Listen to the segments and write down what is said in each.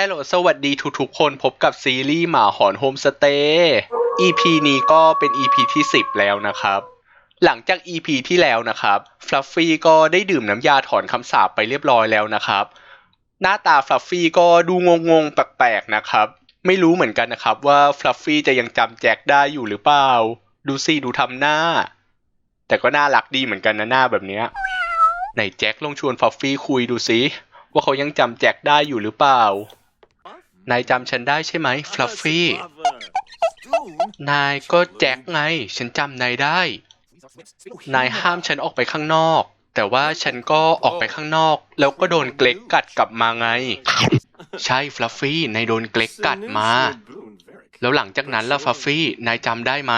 ฮัลโหลสวัสดีทุกๆคนพบกับซีรีส์หมาหอนโฮมสเตย์ EP นี้ก็เป็น EP ที่ 10 แล้วนะครับ หลังจาก EP ที่แล้วนะครับฟลัฟฟี่ก็ได้ดื่มน้ำยาถอนคำสาปไปเรียบร้อยแล้วนะครับ หน้าตาฟลัฟฟี่ก็ดูงงๆแปลกๆนะครับ ไม่รู้เหมือนกันนะครับว่าฟลัฟฟี่จะยังจำแจ็คได้อยู่หรือเปล่า ดูสิดูทำหน้า แต่ก็น่ารักดีเหมือนกันนะหน้าแบบเนี้ยไหนแจ็คลองชวนฟลัฟฟี่คุยดูสิว่าเขายังจำแจ็คได้อยู่หรือเปล่า นายจำฉันได้ใช่ไหมฟลัฟฟี่ นายก็แจ็คไง ฉันจำนายได้ นายห้ามฉันออกไปข้างนอก แต่ว่าฉันก็ออกไปข้างนอก แล้วก็โดนเกล็กกัดกลับมาไง ใช่ฟลัฟฟี่นายโดนเกล็กกัดมา แล้วหลังจากนั้นล่ะฟลัฟฟี่นายจำได้ไหม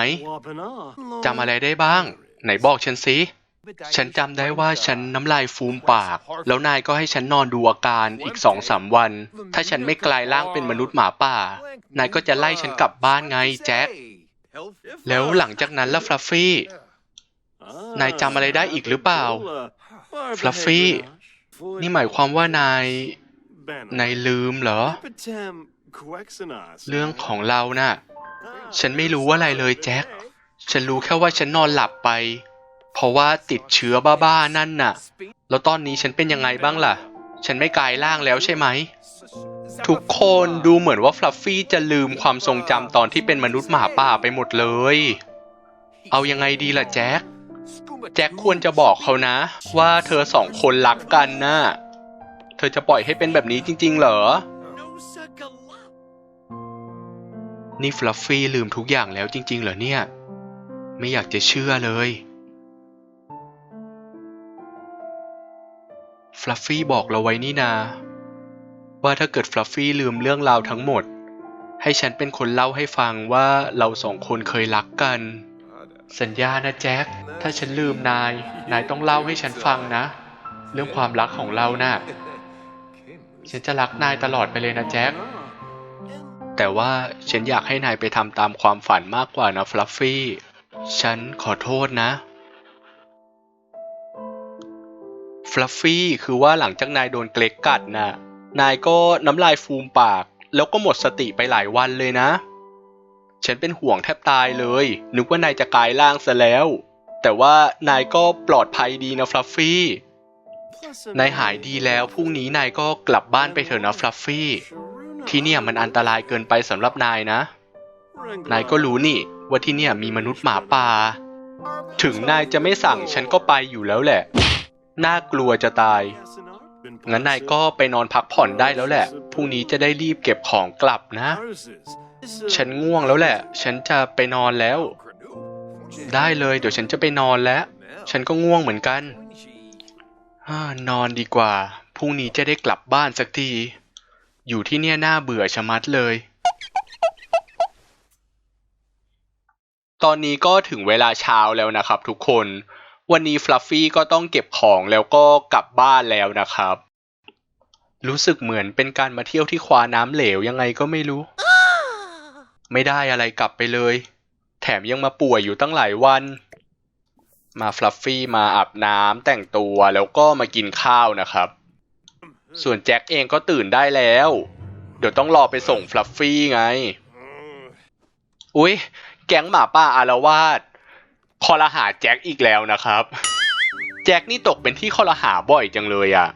จำอะไรได้บ้าง ไหนบอกฉันสิ ฉันจำได้ว่าฉันน้ำลายฟูมปาก แล้วนายก็ให้ฉันนอนดูอาการอีกสองสามวัน ถ้าฉันไม่กลายร่างเป็นมนุษย์หมาป่า นายก็จะไล่ฉันกลับบ้านไงแจ็ค แล้วหลังจากนั้นล่ะฟลัฟฟี่ นายจำอะไรได้อีกหรือเปล่า ฟลัฟฟี่ นี่หมายความว่านาย นายลืมเหรอ เรื่องของเราน่ะ ฉันไม่รู้อะไรเลยแจ็ค ฉันรู้แค่ว่าฉันนอนหลับไป เพราะว่าติดเชื้อบ้าๆนั่นน่ะ แล้วตอนนี้ฉันเป็นยังไงบ้างล่ะ ฉันไม่กลายร่างแล้วใช่ไหม ทุกคนดูเหมือนว่าฟลัฟฟี่จะลืมความทรงจำตอนที่เป็นมนุษย์หมาป่าไปหมดเลย เอายังไงดีล่ะแจ็ค แจ็คควรจะบอกเขานะ ว่าเธอสองคนรักกันนะเธอจะปล่อยให้เป็นแบบนี้จริง ๆ เหรอ นี่ฟลัฟฟี่ลืมทุกอย่างแล้วจริง ๆ เหรอเนี่ย ไม่อยากจะเชื่อเลย ฟลัฟฟี่บอกเราไว้นี่นา ว่าถ้าเกิดฟลัฟฟี่ลืมเรื่องราวทั้งหมด ให้ฉันเป็นคนเล่าให้ฟังว่าเราสองคนเคยรักกัน สัญญานะแจ็ค ถ้าฉันลืมนาย นายต้องเล่าให้ฉันฟังนะ เรื่องความรักของเราน่ะฉันจะรักนายตลอดไปเลยนะแจ็ค แต่ว่าฉันอยากให้นายไปทำตามความฝันมากกว่านะฟลัฟฟี่ ฉันขอโทษนะ ลัฟฟี่คือว่าหลังจากนายโดนเกล็กกัดน่ะ นายก็น้ำลายฟูมปาก แล้วก็หมดสติไปหลายวันเลยนะ ฉันเป็นห่วงแทบตายเลย นึกว่านายจะกลายร่างซะแล้ว แต่ว่านายก็ปลอดภัยดีนะฟลัฟฟี่นายหายดีแล้วพรุ่งนี้นายก็กลับบ้านไปเถอะนะฟลัฟฟี่ ที่เนี่ยมันอันตรายเกินไปสำหรับนายนะ นายก็รู้นี่ว่าที่เนี่ยมีมนุษย์หมาป่า ถึงนายจะไม่สั่งฉันก็ไปอยู่แล้วแหละ น่ากลัวจะตาย งั้นนายก็ไปนอนพักผ่อนได้แล้วแหละ พรุ่งนี้จะได้รีบเก็บของกลับนะ ฉันง่วงแล้วแหละ ฉันจะไปนอนแล้ว ได้เลยเดี๋ยวฉันจะไปนอนแล้ว ฉันก็ง่วงเหมือนกันอนอนดีกว่า พรุ่งนี้จะได้กลับบ้านสักที อยู่ที่เนี่ยน่าเบื่อชะมัดเลยตอนนี้ก็ถึงเวลาเช้าแล้วนะครับทุกคน วันนี้ฟลัฟฟี่ก็ต้องเก็บของแล้วก็กลับบ้านแล้วนะครับ รู้สึกเหมือนเป็นการมาเที่ยวที่ควาน้ำเหลวยังไงก็ไม่รู้ ไม่ได้อะไรกลับไปเลย แถมยังมาป่วยอยู่ตั้งหลายวัน มาฟลัฟฟี่มาอาบน้ำแต่งตัวแล้วก็มากินข้าวนะครับ ส่วนแจ็คเองก็ตื่นได้แล้ว เดี๋ยวต้องรอไปส่งฟลัฟฟี่ไง อุ๊ย แก๊งหมาป่าอารวาส คอรหาแจ็คอีกแล้วนะครับ แจ็คนี่ตกเป็นที่คอรหาบ่อยจังเลยอะ่ะ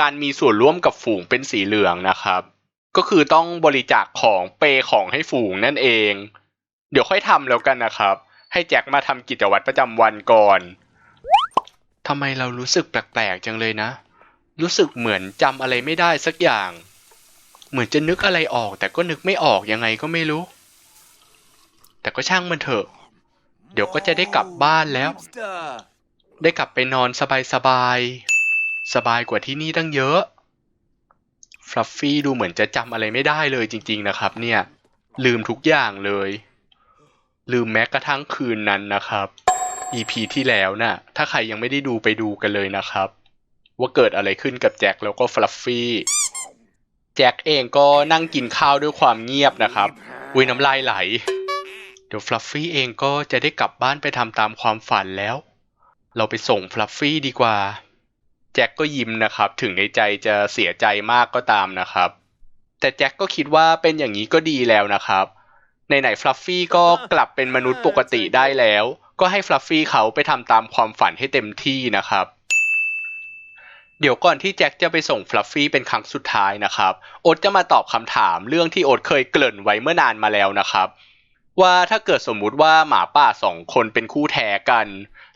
การมีส่วนร่วมกับฝูงเป็นสีเหลืองนะครับ ก็คือต้องบริจาคของเปย์ของให้ฝูงนั่นเอง เดี๋ยวค่อยทำแล้วกันนะครับ ให้แจ็คมาทำกิจวัตรประจำวันก่อนทำไมเรารู้สึกแปลกๆจังเลยนะ รู้สึกเหมือนจำอะไรไม่ได้สักอย่าง เหมือนจะนึกอะไรออกแต่ก็นึกไม่ออกยังไงก็ไม่รู้ แต่ก็ช่างมันเถอะ เดี๋ยวก็จะได้กลับบ้านแล้ว ได้กลับไปนอนสบายๆสบายกว่าที่นี่ตั้งเยอะฟลัฟฟี่ดูเหมือนจะจำอะไรไม่ได้เลยจริง ๆนะครับ เนี่ย ลืมทุกอย่างเลย ลืมแม้กระทั่งคืนนั้นนะครับ EP ที่แล้วน่ะ ถ้าใครยังไม่ได้ดูไปดูกันเลยนะครับ ว่าเกิดอะไรขึ้นกับแจ็คแล้วก็ฟลัฟฟี่แจ็คเองก็นั่งกินข้าวด้วยความเงียบนะครับอุ้ยน้ำลายไหล เดี๋ยวฟลัฟฟี่เองก็จะได้กลับบ้านไปทำตามความฝันแล้ว เราไปส่งฟลัฟฟี่ดีกว่า แจ็คก็ยิ้มนะครับ ถึงในใจจะเสียใจมากก็ตามนะครับ แต่แจ็คก็คิดว่าเป็นอย่างนี้ก็ดีแล้วนะครับ ในไหนฟลัฟฟี่ก็กลับเป็นมนุษย์ปกติได้แล้ว ก็ให้ฟลัฟฟี่เขาไปทำตามความฝันให้เต็มที่นะครับเดี๋ยวก่อนที่แจ็คจะไปส่งฟลัฟฟี่เป็นครั้งสุดท้ายนะครับ โอ๊ตจะมาตอบคำถามเรื่องที่โอ๊ตเคยเกริ่นไว้เมื่อนานมาแล้วนะครับ ว่าถ้าเกิดสมมุติว่าหมาป่าสองคนเป็นคู่แท้กัน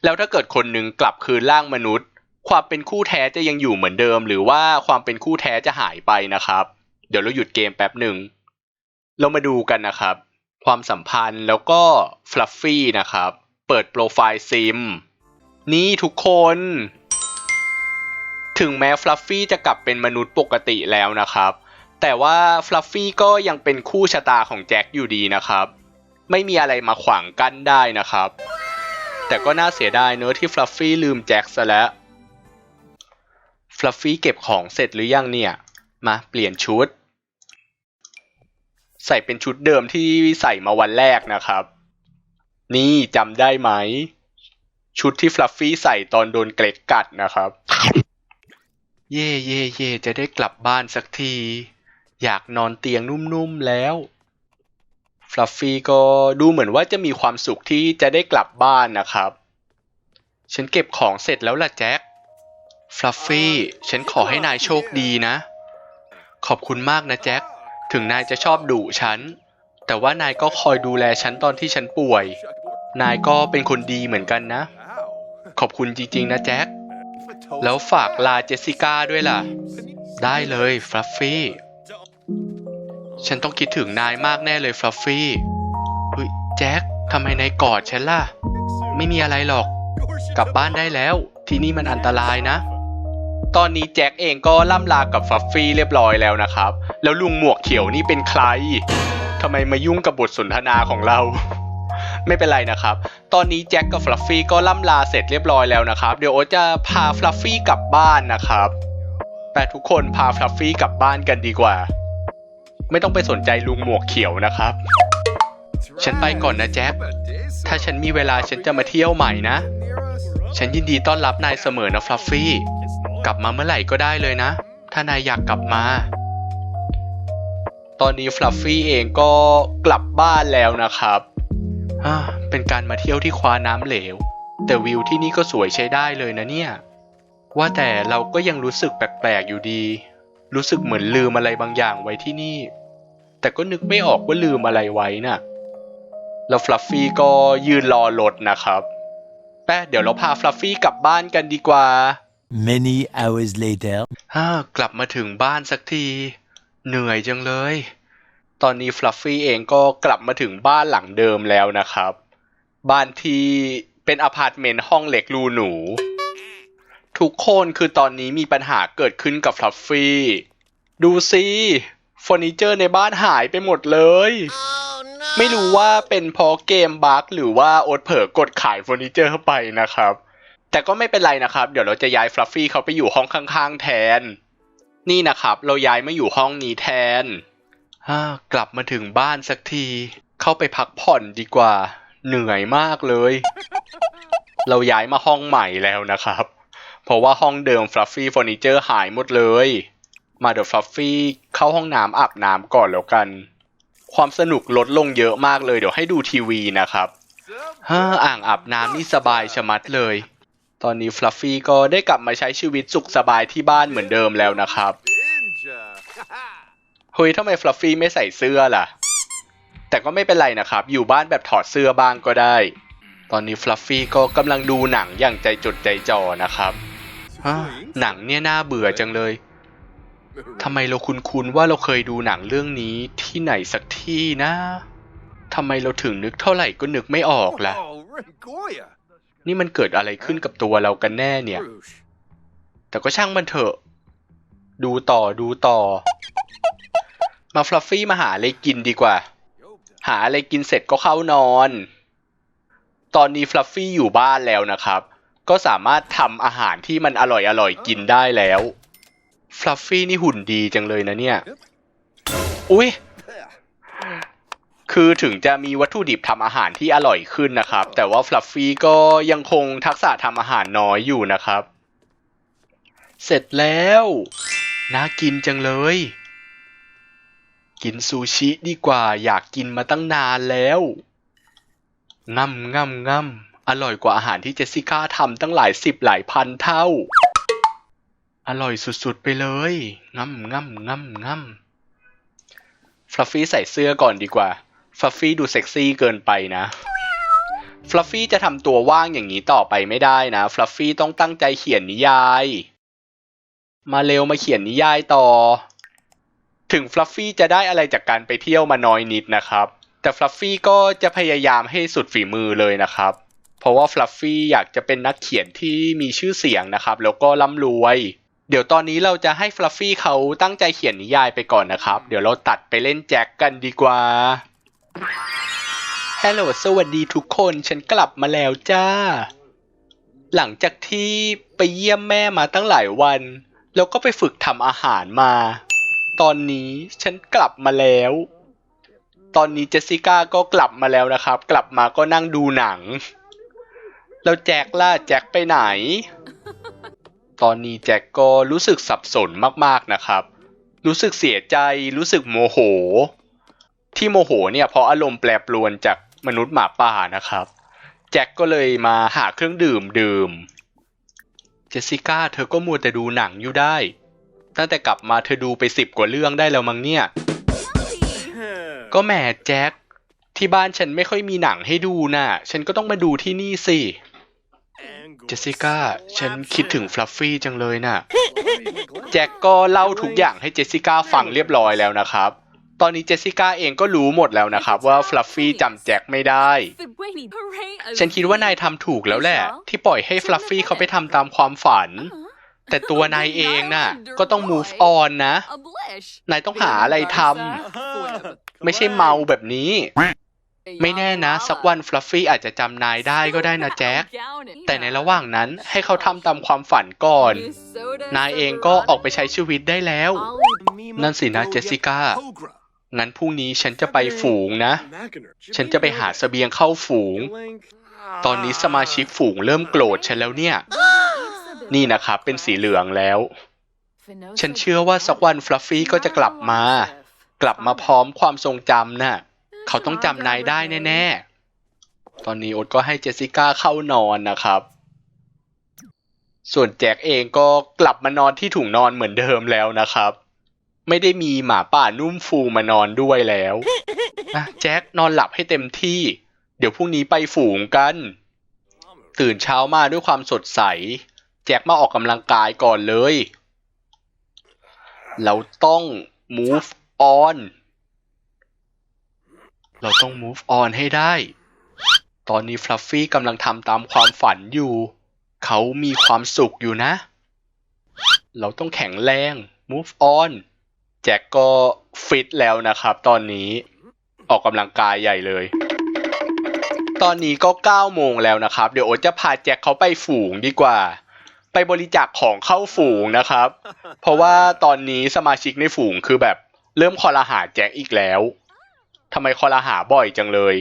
แล้วถ้าเกิดคนหนึ่งกลับคืนร่างมนุษย์ ความเป็นคู่แท้จะยังอยู่เหมือนเดิม หรือว่าความเป็นคู่แท้จะหายไปนะครับ เดี๋ยวเราหยุดเกมแป๊บหนึ่งเรามาดูกันนะครับ ความสัมพันธ์แล้วก็ฟลัฟฟี่นะครับ เปิดโปรไฟล์ซิมนี่ทุกคน ถึงแม้ฟลัฟฟี่จะกลับเป็นมนุษย์ปกติแล้วนะครับ แต่ว่าฟลัฟฟี่ก็ยังเป็นคู่ชะตาของแจ็คอยู่ดีนะครับ ไม่มีอะไรมาขวางกั้นได้นะครับ แต่ก็น่าเสียดายเนอะที่ฟลัฟฟี่ลืมแจ็คซะแล้ว ฟลัฟฟี่เก็บของเสร็จหรือยังเนี่ย มาเปลี่ยนชุด ใส่เป็นชุดเดิมที่ใส่มาวันแรกนะครับ นี่จำได้ไหม ชุดที่ฟลัฟฟี่ใส่ตอนโดนเกล็ดกัดนะครับ เย่เย่เย่จะได้กลับบ้านสักที อยากนอนเตียงนุ่มๆแล้ว ฟลัฟฟี่ก็ดูเหมือนว่าจะมีความสุขที่จะได้กลับบ้านนะครับ ฉันเก็บของเสร็จแล้วล่ะแจ็ค ฟลัฟฟี่ ฉันขอให้นายโชคดีนะ ขอบคุณมากนะแจ็ค ถึงนายจะชอบดุฉัน แต่ว่านายก็คอยดูแลฉันตอนที่ฉันป่วย นายก็เป็นคนดีเหมือนกันนะ ขอบคุณจริงๆนะแจ็ค แล้วฝากลาเจสสิก้าด้วยล่ะ ได้เลยฟลัฟฟี่ ฉันต้องคิดถึงนายมากแน่เลยฟลัฟฟี่เฮ้ยแจ็คทำไมนายกอดฉันล่ะ ไม่มีอะไรหรอก กลับบ้านได้แล้ว ที่นี่มันอันตรายนะ ตอนนี้แจ็คเองก็ล่ำลากับฟลัฟฟี่เรียบร้อยแล้วนะครับ แล้วลุงหมวกเขียวนี่เป็นใครทำไมมายุ่งกับบทสนทนาของเรา ไม่เป็นไรนะครับ ตอนนี้แจ็คกับฟลัฟฟี่ก็ล่ำลาเสร็จเรียบร้อยแล้วนะครับ เดี๋ยวโอจะพาฟลัฟฟี่กลับบ้านนะครับ แต่ทุกคนพาฟลัฟฟี่กลับบ้านกันดีกว่า ไม่ต้องไปสนใจลุงหมวกเขียวนะครับ ฉันไปก่อนนะแจ็คถ้าฉันมีเวลาฉันจะมาเที่ยวใหม่นะ ฉันยินดีต้อนรับนายเสมอนะฟลัฟฟี่ กลับมาเมื่อไหร่ก็ได้เลยนะ ถ้านายอยากกลับมา ตอนนี้ฟลัฟฟี่เองก็กลับบ้านแล้วนะครับ เป็นการมาเที่ยวที่คว้าน้ำเหลว แต่วิวที่นี่ก็สวยใช้ได้เลยนะเนี่ย ว่าแต่เราก็ยังรู้สึกแปลกๆอยู่ดี รู้สึกเหมือนลืมอะไรบางอย่างไว้ที่นี่ แต่ก็นึกไม่ออกว่าลืมอะไรไว้น่ะ แล้วฟลัฟฟี่ก็ยืนรอรถนะครับแป๊ะเดี๋ยวเราพาฟลัฟฟี่กลับบ้านกันดีกว่า Many hours later. ฮ่ากลับมาถึงบ้านสักที เหนื่อยจังเลย ตอนนี้ฟลัฟฟี่เองก็กลับมาถึงบ้านหลังเดิมแล้วนะครับ บ้านที่เป็นอพาร์ตเมนต์ห้องเล็กรูหนู ทุกคนคือตอนนี้มีปัญหาเกิดขึ้นกับฟลัฟฟี่ ดูสิ เฟอร์นิเจอร์ในบ้านหายไปหมดเลย ไม่รู้ว่าเป็นเพราะเกมบั๊กหรือว่าโอ๊ตเผลอกดขายเฟอร์นิเจอร์เข้าไปนะครับ แต่ก็ไม่เป็นไรนะครับ เดี๋ยวเราจะย้ายฟลัฟฟี่เขาไปอยู่ห้องข้างๆแทน นี่นะครับ เราย้ายมาอยู่ห้องนี้แทนฮ่ากลับมาถึงบ้านสักที เข้าไปพักผ่อนดีกว่า เหนื่อยมากเลย เราย้ายมาห้องใหม่แล้วนะครับ เพราะว่าห้องเดิมฟลัฟฟี่เฟอร์นิเจอร์หายหมดเลย มาเดี๋ยวฟลัฟฟี่เข้าห้องน้ำอาบน้ำก่อนแล้วกัน ความสนุกลดลงเยอะมากเลยเดี๋ยวให้ดูทีวีนะครับฮ่าอ่างอาบน้ำนี่สบายชะมัดเลย ตอนนี้ฟลัฟฟี่ก็ได้กลับมาใช้ชีวิตสุขสบายที่บ้านเหมือนเดิมแล้วนะครับเฮ้ยทำไมฟลัฟฟี่ไม่ใส่เสื้อล่ะ แต่ก็ไม่เป็นไรนะครับ อยู่บ้านแบบถอดเสื้อบ้างก็ได้ ตอนนี้ฟลัฟฟี่ก็กำลังดูหนังอย่างใจจดใจจ่อนะครับฮ่าหนังเนี่ยน่าเบื่อจังเลย ทำไมเราคุ้นๆว่าเราเคยดูหนังเรื่องนี้ที่ไหนสักที่นะทำไมเราถึงนึกเท่าไหร่ก็นึกไม่ออกล่ะ นี่มันเกิดอะไรขึ้นกับตัวเรากันแน่เนี่ย แต่ก็ช่างมันเถอะ ดูต่อดูต่อ มาฟลัฟฟี่มาหาอะไรกินดีกว่า หาอะไรกินเสร็จก็เข้านอน ตอนนี้ฟลัฟฟี่อยู่บ้านแล้วนะครับ ก็สามารถทำอาหารที่มันอร่อยอร่อยๆกินได้แล้ว ฟลัฟฟี่นี่หุ่นดีจังเลยนะเนี่ย อุ้ย คือถึงจะมีวัตถุดิบทำอาหารที่อร่อยขึ้นนะครับ แต่ว่าฟลัฟฟี่ก็ยังคงทักษะทำอาหารน้อยอยู่นะครับ เสร็จแล้ว น่ากินจังเลย กินซูชิดีกว่าอยากกินมาตั้งนานแล้วง่ำง่ำง่ำอร่อยกว่าอาหารที่เจสสิก้าทำตั้งหลายสิบหลายพันเท่า อร่อยสุดๆไปเลยง่ำง่ำง่ำง่ำฟลัฟฟี่ใส่เสื้อก่อนดีกว่าฟลัฟฟี่ดูเซ็กซี่เกินไปนะฟลัฟฟี่จะทำตัวว่างอย่างนี้ต่อไปไม่ได้นะฟลัฟฟี่ต้องตั้งใจเขียนนิยาย มาเร็วมาเขียนนิยายต่อ ถึงฟลัฟฟี่จะได้อะไรจากการไปเที่ยวมาน้อยนิดนะครับ แต่ฟลัฟฟี่ก็จะพยายามให้สุดฝีมือเลยนะครับ เพราะว่าฟลัฟฟี่อยากจะเป็นนักเขียนที่มีชื่อเสียงนะครับ แล้วก็ร่ำรวย เดี๋ยวตอนนี้เราจะให้ฟลัฟฟี่เขาตั้งใจเขียนนิยายไปก่อนนะครับ เดี๋ยวเราตัดไปเล่นแจ็คกันดีกว่า ฮัลโหลสวัสดีทุกคนฉันกลับมาแล้วจ้า หลังจากที่ไปเยี่ยมแม่มาตั้งหลายวัน แล้วก็ไปฝึกทำอาหารมา ตอนนี้ฉันกลับมาแล้ว ตอนนี้เจสสิก้าก็กลับมาแล้วนะครับ กลับมาก็นั่งดูหนัง แล้วแจ็คล่ะแจ็คไปไหน ตอนนี้แจ็คก็รู้สึกสับสนมากๆนะครับ รู้สึกเสียใจ รู้สึกโมโห ที่โมโหเนี่ยเพราะอารมณ์แปรปรวนจากมนุษย์หมาป่านะครับ แจ็คก็เลยมาหาเครื่องดื่มดื่ม เจสสิก้าเธอก็มัวแต่ดูหนังอยู่ได้ ตั้งแต่กลับมาเธอดูไปสิบกว่าเรื่องได้แล้วมั้งเนี่ย ก็แหมแจ็คที่บ้านฉันไม่ค่อยมีหนังให้ดูน่ะ ฉันก็ต้องมาดูที่นี่สิ เจสสิก้า ฉันคิดถึงฟลัฟฟี่จังเลยน่ะ แจ็คก็เล่าทุกอย่างให้เจสสิก้าฟังเรียบร้อยแล้วนะครับ ตอนนี้เจสสิก้าเองก็รู้หมดแล้วนะครับ ว่าฟลัฟฟี่จำแจ็คไม่ได้ ฉันคิดว่านายทำถูกแล้วแหละ ที่ปล่อยให้ฟลัฟฟี่เขาไปทำตามความฝัน แต่ตัวนายเองน่ะ ก็ต้อง move on นะ นายต้องหาอะไรทำไม่ใช่เมาแบบนี้ ไม่แน่นะสักวันฟลัฟฟี่อาจจะจำนายได้ก็ได้นะแจ็ค แต่ในระหว่างนั้นให้เขาทำตามความฝันก่อน นายเองก็ออกไปใช้ชีวิตได้แล้ว นั่นสินะเจสสิก้า งั้นพรุ่งนี้ฉันจะไปฝูงนะ ฉันจะไปหาเสบียงเข้าฝูง ตอนนี้สมาชิกฝูงเริ่มโกรธฉันแล้วเนี่ย นี่นะครับเป็นสีเหลืองแล้ว ฉันเชื่อว่าสักวันฟลัฟฟี่ก็จะกลับมา กลับมาพร้อมความทรงจำน่ะ เขาต้องจำนายได้แน่ๆ ตอนนี้โอ๊ตก็ให้เจสสิก้าเข้านอนนะครับ ส่วนแจ็คเองก็กลับมานอนที่ถุงนอนเหมือนเดิมแล้วนะครับ ไม่ได้มีหมาป่านุ่มฟูมานอนด้วยแล้วนะแจ็คนอนหลับให้เต็มที่ เดี๋ยวพรุ่งนี้ไปฝูงกัน ตื่นเช้ามาด้วยความสดใส แจ็คมาออกกำลังกายก่อนเลย เราต้อง move on เราต้อง move on ให้ได้ ตอนนี้ฟลัฟฟี่กำลังทำตามความฝันอยู่ เขามีความสุขอยู่นะ เราต้องแข็งแรง move on แจ็คก็ฟิตแล้วนะครับตอนนี้ออกกำลังกายใหญ่เลย ตอนนี้ก็ 9 โมงแล้วนะครับ เดี๋ยวโอ๊ตจะพาแจ็คเขาไปฝูงดีกว่า ไปบริจาคของเข้าฝูงนะครับ เพราะว่าตอนนี้สมาชิกในฝูงคือแบบเริ่มคอรหาแจ็คอีกแล้ว ทำไมคอรหาบ่อยจังเลย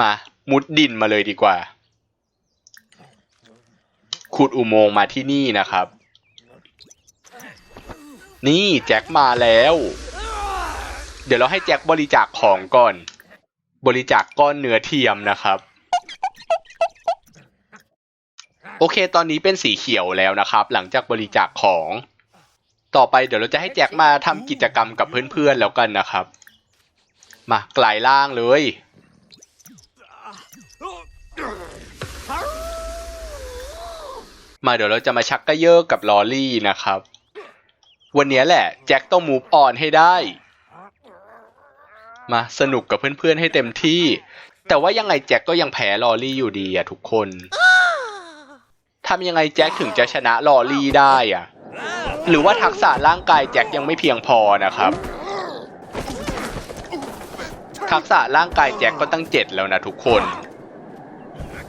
มามุดดินมาเลยดีกว่า ขุดอุโมงค์มาที่นี่นะครับ นี่แจ็คมาแล้ว เดี๋ยวเราให้แจ็คบริจาคของก่อน บริจาคก้อนเนื้อเทียมนะครับ โอเคตอนนี้เป็นสีเขียวแล้วนะครับ หลังจากบริจาคของ ต่อไปเดี๋ยวเราจะให้แจ็คมาทำกิจกรรมกับเพื่อนๆแล้วกันนะครับ มากลายร่างเลย มาเดี๋ยวเราจะมาชักกระเยอะกับลอรี่นะครับ วันนี้แหละ แจ็คต้องมูฟออนให้ได้ มาสนุกกับเพื่อนๆให้เต็มที่ แต่ว่ายังไงแจ็คก็ยังแพ้ลอรี่อยู่ดีอะทุกคนทำยังไงแจ็คถึงจะชนะลอรี่ได้อะหรือว่าทักษะร่างกายแจ็คยังไม่เพียงพอนะครับ ทักษะร่างกายแจ็คก็ตั้งเจ็ดแล้วนะทุกคน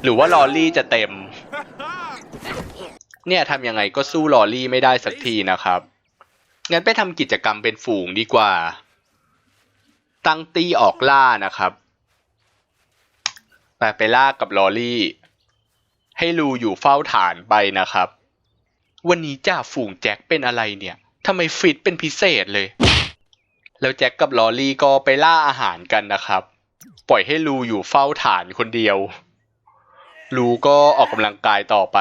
หรือว่าลอรี่จะเต็ม เนี่ยทำยังไงก็สู้ลอรี่ไม่ได้สักทีนะครับ งั้นไปทำกิจกรรมเป็นฝูงดีกว่า ตั้งตีออกล่านะครับ ไปไปล่ากับลอรี่ ให้ลูอยู่เฝ้าฐานไปนะครับ วันนี้จ่าฝูงแจ็คเป็นอะไรเนี่ยทำไมฟิตเป็นพิเศษเลย แล้วแจ็คกับลอรี่ก็ไปล่าอาหารกันนะครับ ปล่อยให้ลูอยู่เฝ้าฐานคนเดียว ลูก็ออกกำลังกายต่อไป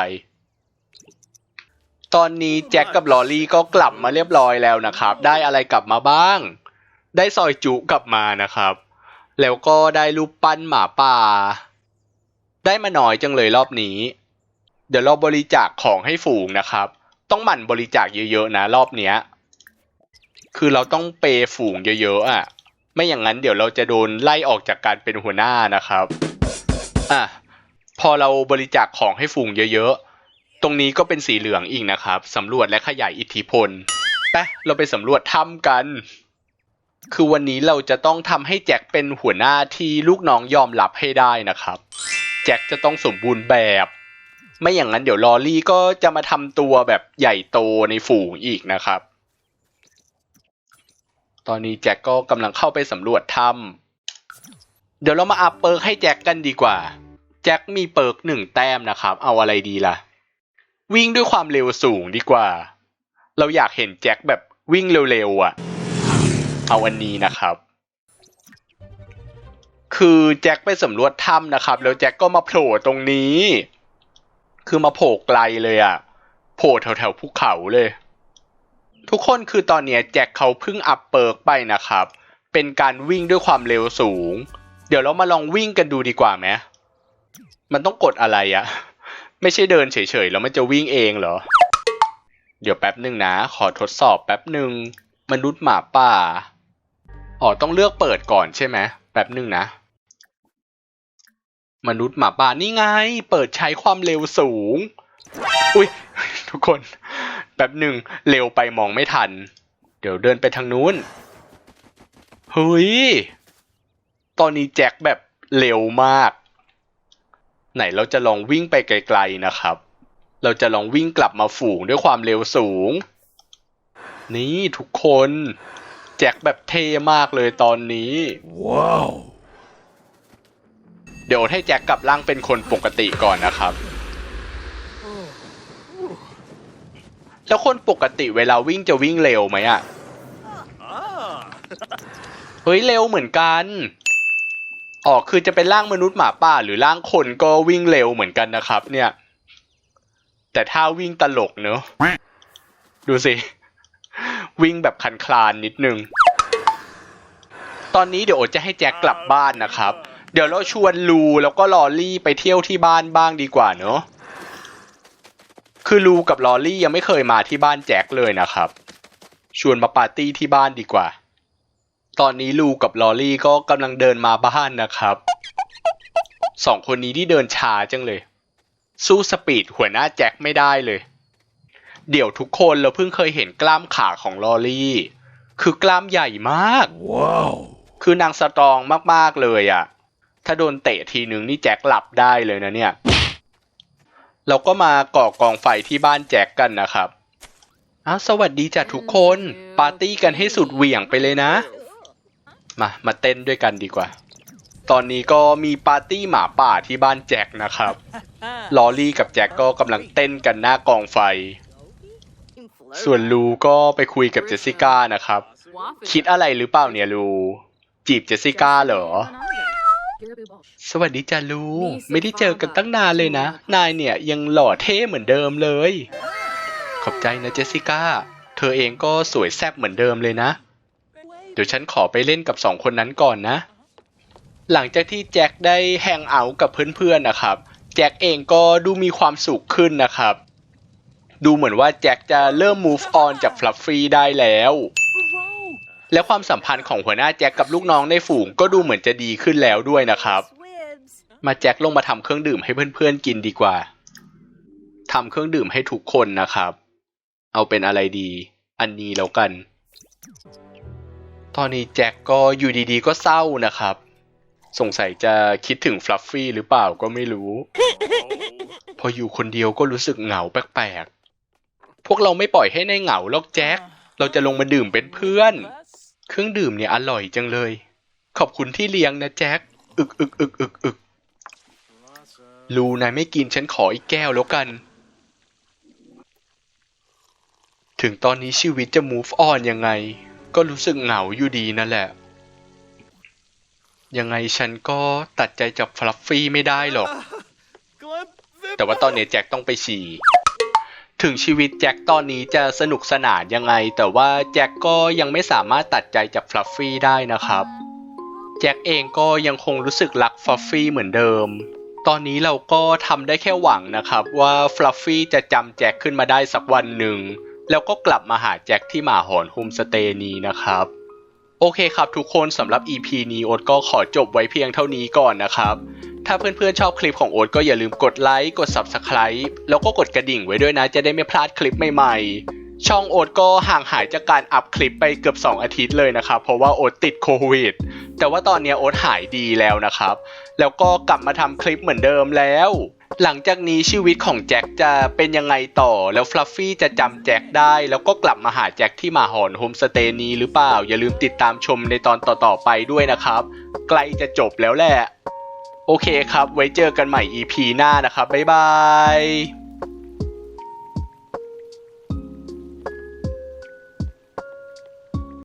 ตอนนี้แจ็คกับลอรี่ก็กลับมาเรียบร้อยแล้วนะครับ ได้อะไรกลับมาบ้าง ได้ซอยจุกลับมานะครับ แล้วก็ได้รูปปั้นหมาป่า ได้มาหน้อยจังเลยรอบนี้ เดี๋ยวเราบริจาคของให้ฝูงนะครับ ต้องหมั่นบริจาคเยอะๆนะรอบเนี้ย คือเราต้องเปย์ฝูงเยอะๆอะ ไม่อย่างนั้นเดี๋ยวเราจะโดนไล่ออกจากการเป็นหัวหน้านะครับอะพอเราบริจาคของให้ฝูงเยอะๆ ตรงนี้ก็เป็นสีเหลืองอีกนะครับสำรวจและขยายอิทธิพลไปเราไปสำรวจถ้ำกัน คือวันนี้เราจะต้องทำให้แจ็คเป็นหัวหน้าที่ลูกน้องยอมรับให้ได้นะครับ แจ็คจะต้องสมบูรณ์แบบ ไม่อย่างนั้นเดี๋ยวลอรี่ก็จะมาทำตัวแบบใหญ่โตในฝูงอีกนะครับ ตอนนี้แจ็คก็กำลังเข้าไปสำรวจถ้ำเดี๋ยวเรามาอัพเปิร์กให้แจ็คกันดีกว่า แจ็คมีเปิร์กหนึ่งแต้มนะครับ เอาอะไรดีล่ะ วิ่งด้วยความเร็วสูงดีกว่า เราอยากเห็นแจ็คแบบวิ่งเร็วๆอะ เอาอันนี้นะครับ คือแจ็คไปสำรวจถ้ำนะครับ แล้วแจ็คก็มาโผล่ตรงนี้ คือมาโผล่ไกลเลยอะ โผล่แถวๆภูเขาเลย ทุกคนคือตอนเนี้ยแจ็คเขาเพิ่งอัพเปิร์กไปนะครับ เป็นการวิ่งด้วยความเร็วสูง เดี๋ยวเรามาลองวิ่งกันดูดีกว่าไหมมันต้องกดอะไรอะไม่ใช่เดินเฉยๆแล้วมันจะวิ่งเองเหรอ เดี๋ยวแป๊บหนึ่งนะ ขอทดสอบแป๊บหนึ่งมนุษย์หมาป่าอ๋อต้องเลือกเปิดก่อนใช่ไหมแป๊บหนึ่งนะมนุษย์หมาป่านี่ไง เปิดใช้ความเร็วสูง อุ้ยทุกคน แป๊บหนึ่งเร็วไปมองไม่ทัน เดี๋ยวเดินไปทางนู้นเฮ้ย ตอนนี้แจ็คแบบเร็วมาก ไหนเราจะลองวิ่งไปไกลๆนะครับ เราจะลองวิ่งกลับมาฝูงด้วยความเร็วสูง นี่ทุกคน แจ็คแบบเท่มากเลยตอนนี้ Wow. เดี๋ยวให้แจ็คกลับร่างเป็นคนปกติก่อนนะครับ แล้วคนปกติเวลาวิ่งจะวิ่งเร็วไหมอะเฮ้ยเร็วเหมือนกันอ๋อคือจะเป็นร่างมนุษย์หมาป่า หรือร่างคนก็วิ่งเร็วเหมือนกันนะครับ เนี่ย แต่ถ้าวิ่งตลกเนอะดูสิ วิ่งแบบคันคลานนิดนึง ตอนนี้เดี๋ยวโอจะให้แจ็คกลับบ้านนะครับ เดี๋ยวเราชวนลูแล้วก็ลอรี่ไปเที่ยวที่บ้านบ้างดีกว่าเนอะ คือลูกับลอรี่ยังไม่เคยมาที่บ้านแจ็คเลยนะครับ ชวนมาปาร์ตี้ที่บ้านดีกว่า ตอนนี้ลูกับลอรี่ก็กำลังเดินมาบ้านนะครับสองคนนี้ที่เดินช้าจังเลย สู้สปีดหัวหน้าแจ็คไม่ได้เลย เดี๋ยวทุกคนเราเพิ่งเคยเห็นกล้ามขาของลอรี่ คือกล้ามใหญ่มาก Wow. คือนางสตรองมากๆเลยอะ่ะ ถ้าโดนเตะทีนึงนี่แจ็คหลับได้เลยนะเนี่ย เราก็มาก่อกองไฟที่บ้านแจ็คกันนะครับอ้าวสวัสดีจ้ะทุกคน ปาร์ตี้กันให้สุดเหวี่ยงไปเลยนะ มา มาเต้นด้วยกันดีกว่า ตอนนี้ก็มีปาร์ตี้หมาป่าที่บ้านแจ็คนะครับ ลอรี่กับแจ็คก็กำลังเต้นกันหน้ากองไฟ ส่วนลูก็ไปคุยกับเจสสิก้านะครับ คิดอะไรหรือเปล่าเนี่ยลู จีบเจสสิก้าเหรอ สวัสดีจ้าลูไม่ได้เจอกันตั้งนานเลยนะ นายเนี่ยยังหล่อเท่เหมือนเดิมเลย ขอบใจนะเจสสิก้า เธอเองก็สวยแซ่บเหมือนเดิมเลยนะ เดี๋ยวฉันขอไปเล่นกับสองคนนั้นก่อนนะ หลังจากที่แจ็คได้แฮงเอาท์กับเพื่อนๆนะครับ แจ็คเองก็ดูมีความสุขขึ้นนะครับ ดูเหมือนว่าแจ็คจะเริ่ม move on จากฟลัฟฟี่ได้แล้ว และความสัมพันธ์ของหัวหน้าแจ็คกับลูกน้องในฝูงก็ดูเหมือนจะดีขึ้นแล้วด้วยนะครับ มาแจ็คลงมาทำเครื่องดื่มให้เพื่อนๆกินดีกว่าทำเครื่องดื่มให้ทุกคนนะครับ เอาเป็นอะไรดี อันนี้แล้วกัน ตอนนี้แจ็คก็อยู่ดีๆ ก็เศร้านะครับ สงสัยจะคิดถึงฟลัฟฟี่หรือเปล่าก็ไม่รู้ พออยู่คนเดียวก็รู้สึกเหงาแปลกๆ พวกเราไม่ปล่อยให้ในเหงาหรอกแจ็ค เราจะลงมาดื่มเป็นเพื่อน เครื่องดื่มเนี่ยอร่อยจังเลย ขอบคุณที่เลี้ยงนะแจ็ค อึกอึกอึกอึกอึกลูนายไม่กินฉันขออีกแก้วแล้วกัน ถึงตอนนี้ชีวิตจะ move on ยังไง ก็รู้สึกเหงาอยู่ดีนั่นแหละ ยังไงฉันก็ตัดใจจากฟลัฟฟี่ไม่ได้หรอก แต่ว่าตอนนี้แจ็คต้องไปฉี่ ถึงชีวิตแจ็คตอนนี้จะสนุกสนานยังไง แต่ว่าแจ็คก็ยังไม่สามารถตัดใจจากฟลัฟฟี่ได้นะครับ แจ็คเองก็ยังคงรู้สึกรักฟลัฟฟี่เหมือนเดิม ตอนนี้เราก็ทำได้แค่หวังนะครับว่าฟลัฟฟี่จะจำแจ็คขึ้นมาได้สักวันหนึ่ง แล้วก็กลับมาหาแจ็คที่หมาหอนโฮมสเตย์นี้นะครับโอเคครับทุกคนสำหรับ EP นี้โอ๊ตก็ขอจบไว้เพียงเท่านี้ก่อนนะครับ ถ้าเพื่อนๆชอบคลิปของโอ๊ตก็อย่าลืมกดไลค์ กด Subscribe แล้วก็กดกระดิ่งไว้ด้วยนะ จะได้ไม่พลาดคลิปใหม่ๆ ช่องโอ๊ตก็ห่างหายจากการอัพคลิปไปเกือบ 2 อาทิตย์เลยนะครับ เพราะว่าโอ๊ตติดโควิด แต่ว่าตอนนี้โอ๊ตหายดีแล้วนะครับ แล้วก็กลับมาทำคลิปเหมือนเดิมแล้ว หลังจากนี้ชีวิตของแจ็คจะเป็นยังไงต่อ แล้วฟลัฟฟี่จะจำแจ็คได้ แล้วก็กลับมาหาแจ็คที่มาหอนโฮมสเตย์นี้หรือเปล่า อย่าลืมติดตามชมในตอนต่อๆไปด้วยนะครับ ใกล้จะจบแล้วแหละ โอเคครับ ไว้เจอกันใหม่ EP หน้านะครับ บ๊ายบาย